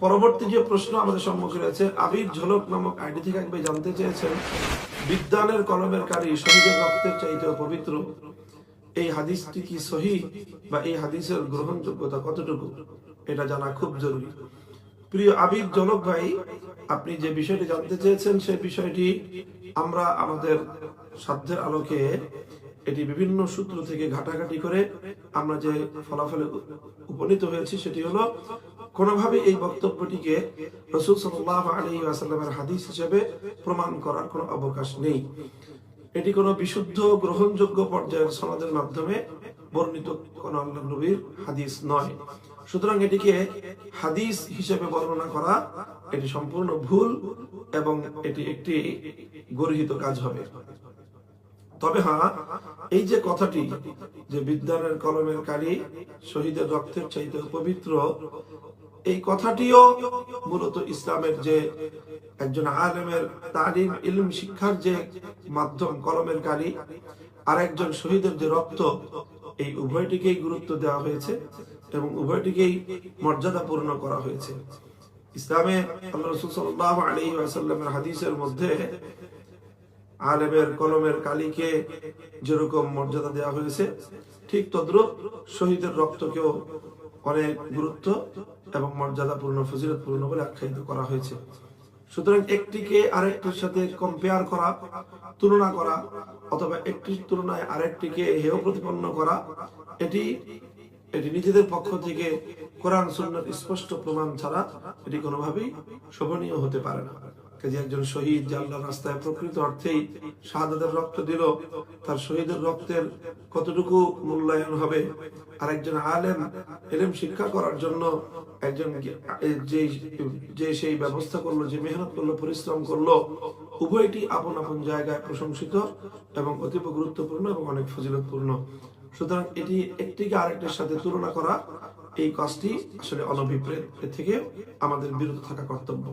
পরবর্তী যে প্রশ্ন আমাদের সম্মুখে রয়েছে, আবির ঝলক নামক আইডি থেকে একবার জানতে চেয়েছেন বিদ্যানের কলমের কারি শহীদের রক্তের চাইতে পবিত্র। এই হাদিসটি কি সহি বা এই হাদিসের গ্রহণযোগ্যতা কতটুকু? এটা জানা খুব জরুরি। প্রিয় আবির জনক ভাই, আপনি যে বিষয়টি জানতে চেয়েছেন, সেই বিষয়টি আমরা আমাদের সাধ্যের আলোকে এটি বিভিন্ন সূত্র থেকে ঘাটাঘাটি করে আমরা যে ফলাফলে উপনীত হয়েছি, সেটি হলো কোনোভাবে এই বক্তব্যটিকে রসুল সাল্লাহ আলী আসাল্লামের হাদিস হিসেবে প্রমাণ করার কোনো অবকাশ নেই। এটি কোনো বিশুদ্ধ গ্রহণযোগ্য পর্যায়ের সনদের মাধ্যমে বর্ণিত কোন নবীর হাদিস নয়। সুতরাং এটিকে হাদিস হিসেবে বর্ণনা করা, এটি সম্পূর্ণ ভুল এবং এটি একটি গর্হিত কাজ হবে। তবে হ্যাঁ এই যে কথাটি যে বিদ্যানের কলমের কালি শহীদের রক্তের চাইতে পবিত্র এই কথাটিও মূলত ইসলামের যে একজন আলেমের তালিম, ইলম, শিক্ষার যে মাধ্যম, কলমের কালি আর একজন শহীদের যে রক্ত, এই উভয়টিকেই গুরুত্ব দেওয়া হয়েছে এবং উভয়টিকেই মর্যাদাপূর্ণ করা হয়েছে। ইসলামে আল্লাহ আলী আসাল্লামের হাদিসের মধ্যে আলেমের কলমের কালিকে যেরকম মর্যাদা দেওয়া হয়েছে, ঠিক তদ্রুপ শহীদের রক্তকেও অনেক গুরুত্ব এবং মর্যাদাপূর্ণ, ফজিলতপূর্ণ বলে আখ্যায়িত করা হয়েছে। সুতরাং একটিকে আরেকটির সাথে কম্পেয়ার করা, তুলনা করা অথবা একটির তুলনায় আরেকটিকে হেয় প্রতিপন্ন করা, এটি এটি নিজেদের পক্ষ থেকে কোরআন সুন্নার স্পষ্ট প্রমাণ ছাড়া এটি কোনোভাবেই শোভনীয় হতে পারে না। কাজে একজন শহীদ যে আল্লাহর রাস্তায় প্রকৃত অর্থেই শাহাদাতের রক্ত দিল, তার শহীদের রক্তের কতটুকু মূল্যায়ন হবে? আর একজন আলেম, এলেম শিক্ষা করার জন্য একজন যে যে সেই ব্যবস্থা করল, যে মেহনত করল, পরিশ্রম করল, উভয়টি আপন আপন জায়গায় প্রশংসিত এবং অতীব গুরুত্বপূর্ণ এবং অনেক ফজিলতপূর্ণ। সুতরাং এটি একটিকে আরেকটির সাথে তুলনা করা, এই কাজটি আসলে অনভিপ্রেত থেকে আমাদের বিরত থাকা কর্তব্য।